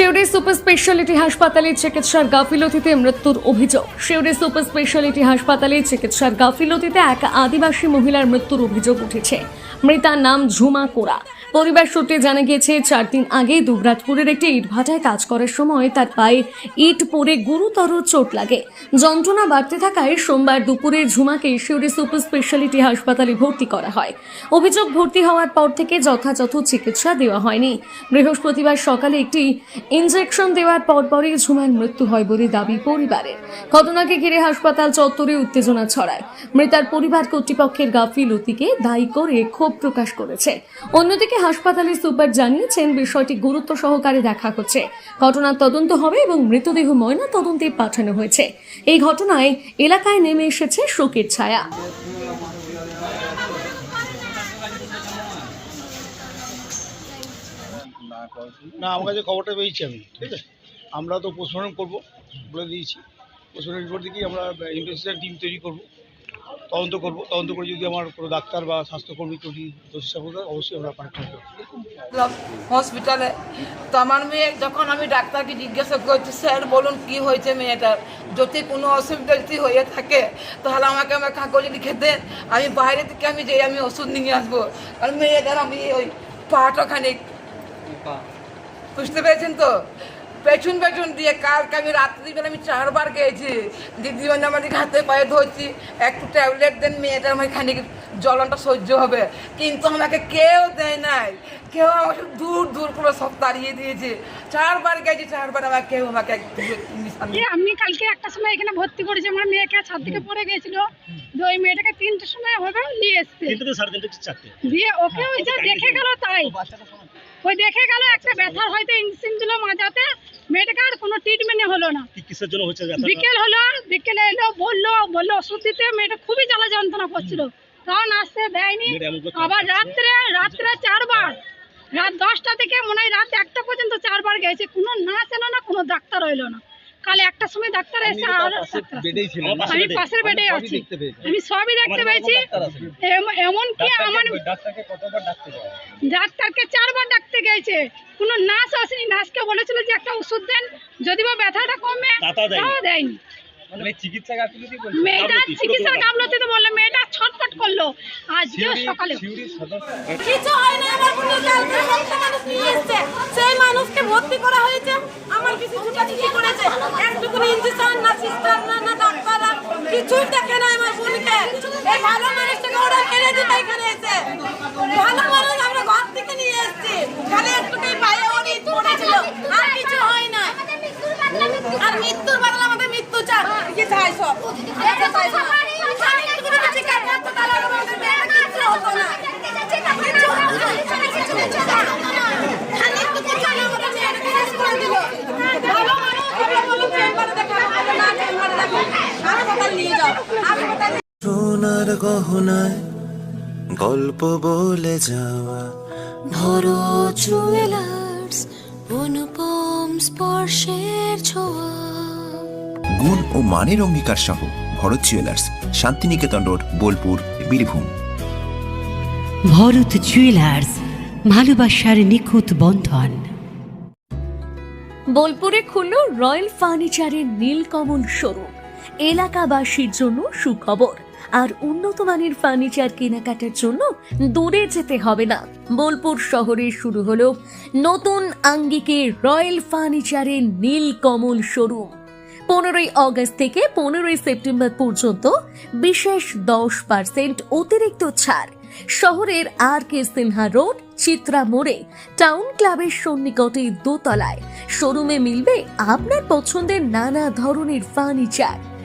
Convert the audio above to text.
শিউরি super speciality হাসপাতালে চিকিৎসার গাফিলতিতে মৃত্যুর অভিযোগ। শিউরি সুপার স্পেশালিটি হাসপাতালে চিকিৎসার গাফিলতিতে এক আদিবাসী মহিলার মৃত্যুর অভিযোগ উঠেছে। মৃতার নাম ঝুমা কোরা। পরিবার সূত্রে জানা গিয়েছে, চার দিন আগে দুবরাজপুরের একটি ইটভাটায় কাজ করার সময় তার পায়ে ইট পড়ে গুরুতর চোট লাগে। যন্ত্রণা বাড়তে থাকায় সোমবার দুপুরে ঝুমাকে শিউরি সুপার স্পেশালিটি হাসপাতালে ভর্তি করা হয়। অভিযোগ, ভর্তি হওয়ার পর থেকে যথাযথ চিকিৎসা দেওয়া হয়নি। বৃহস্পতিবার সকালে একটি ইনজেকশন দেওয়ার পরপরই ঝুমার মৃত্যু হয় বলে দাবি পরিবারের। ঘটনাকে ঘিরে হাসপাতাল চত্বরে উত্তেজনা ছড়ায়। মৃতার পরিবার কর্তৃপক্ষের গাফিলতিকে দায়ী করে ক্ষোভ প্রকাশ করেছে। অন্যদিকে হাসপাতালের সুপার জানিয়েছেন, বিষয়টি গুরুত্ব সহকারে দেখা হচ্ছে। ঘটনার তদন্ত হবে এবং মৃতদেহ ময়না তদন্তে পাঠানো হয়েছে। এই ঘটনায় এলাকায় নেমে এসেছে শোকের ছায়া। না, আমার কাছে খবরটা পেয়েছি আমি, ঠিক আছে? আমরা তো পোস্টমর্টম করব, বলে দিয়েছি। পোস্টমর্টম রিপোর্ট দিকেই আমরা ইনভেস্টিগেশন টিম তৈরি করব। তদন্ত করব তদন্ত করে যদি আমার কোনো ডাক্তার বা স্বাস্থ্যকর্মী যদি দোষী সাব্যস্ত অবশ্যই আমরা পাঠাতে করব হসপিটালে তো আমার মেয়ে যখন আমি ডাক্তারকে জিজ্ঞাসা করছি স্যার বলুন কি হয়েছে মেয়েটার? যদি কোনো অসুবিধা যদি হয়ে থাকে তাহলে আমাকে আমার কাগজ লিখে দেন। আমি বাইরে থেকে আমি যেই আমি ওষুধ নিয়ে আসব। কারণ মেয়েটার আমি ওই খানিক বুঝতে পেরেছেন তো? পেছন পেছন দিয়ে কালকে আমি রাত্রিবেলা আমি চারবার গিয়েছি। দিদি মানে আমাদের হাতে পায়ে ধরছি একটু ট্যাবলেট দেন মেয়েটার আমার খানিক জ্বলনটা সহ্য হবে। কিন্তু আমাকে কেউ দেয় নাই। কেউ আমাকে দূর দূর করে সব তাড়িয়ে দিয়েছে। চারবার গেছি চারবার আমার কেউ আমাকে দিয়ে আমি কালকে একটা সময় এখানে ভর্তি করেছি। আমার মেয়েকে ছাদ থেকে পড়ে গেছিল। ওই মেয়েটাকে তিনটের সময় হবে নিয়ে এসছে। দিয়ে ওকে ওই যে দেখে গেল তাই। ওই দেখে গেল একটা ব্যথার হয়তো ইঞ্জেকশন দিল মাজাতে। আর কোনো ট্রিটমেন্ট হলো না। কিসের জন্য হচ্ছে? বিকেল হলো বিকেলে এলো বলল বলল ওষুধ দিতে মেয়েটা খুবই জ্বালা যন্ত্রণা করছিল। তখন আসতে দেয়নি। আবার। রাত্রে রাত্রে চারবার রাত দশটা থেকে মনে হয় রাত একটা পর্যন্ত চারবার গেছে। কোনো নার্স এলো না কোনো ডাক্তার এলো না। কাল একটার সময় ডাক্তার এসে আর আমি পাশের বেডে আছি। আমি সবই দেখতে পেয়েছি। এম- এমনকি আমার ডাক্তারকে চারবার ডাকতে গেছে। কোনো নার্স আসেনি। নার্সকে বলেছিল যে একটা ওষুধ দেন। যদি বা ব্যথাটা কমে দেয়নি। তাও দেয়নি। মানে চিকিৎসা মেয়েটা গাফিলতি, চিকিৎসার পুরো গামলতিতে বলল মেয়েটা ছটফট করল। আজকেও সকালে কিছু হয় না আমার কোনো কালকে একটা মানুষ নিয়ে এসছে। সেই মানুষকে ভর্তি করা হয়েছে। আমার কিছু করেছে? একটুকু ইঞ্জেকশন না সিস্টার না না ডাক্তার কিছুই দেখে না আমার বোনকে। এই ভালো মানুষটাকে ওরা মেরে দিতে এখানে এসে। ভালো মানুষ আমরা ঘর থেকে নিয়ে এসেছি। খালি একটুকুই পায়ে ওর ইট পড়েছিল। আর কিছু হয় না। আর মৃত্যুর বদলে আমাদের মৃত্যু চাই কি চাই সব এটা চাই না। আমি একটুকুনি কিছু কাজ করতে তাহলে আমাদের মেয়েটা কিচ্ছু হতো না কিচ্ছু হতো না। খালি একটুকু চাই আমাদের মেয়েটাকে শেষ করে দিল। ভালো মানুষ, আমরা বললাম চেম্বারে দেখাবো, বলে না, চেম্বারে দেখাবো। হাসপাতাল নিয়ে যাও হাসপাতাল সোনার গহনায় গল্প বলে যাওয়া। ভরো জুয়েলার্স অনুপম স্পর্শের ছোঁয়া। গুণ ও মানের অঙ্গীকার সহ Bharat jewellers Santiniketan road Bolpur Birbhum. Bharat jewellers ভালোবাসার নিখুঁত বন্ধন। বোলপুরে খুলল রয়্যাল ফার্নিচারের নীলকমল শোরুম। এলাকাবাসীর জন্য সুখবর। আর উন্নত মানের ফার্নিচার কেনাকাটার জন্য দূরে যেতে হবে না। বোলপুর শহরে শুরু হলো নতুন আঙ্গিকে রয়্যাল ফার্নিচারের নীলকমল শোরুম পনেরোই অগস্ট থেকে পনেরোই সেপ্টেম্বর পর্যন্ত বিশেষ দশ পার্সেন্ট অতিরিক্ত ছাড়। শহরের R K Sinha road, Chitra মোড়ে টাউন ক্লাবের সন্নিকটে দোতলায়। শোরুমে মিলবে আপনার পছন্দের নানা ধরনের ফার্নিচার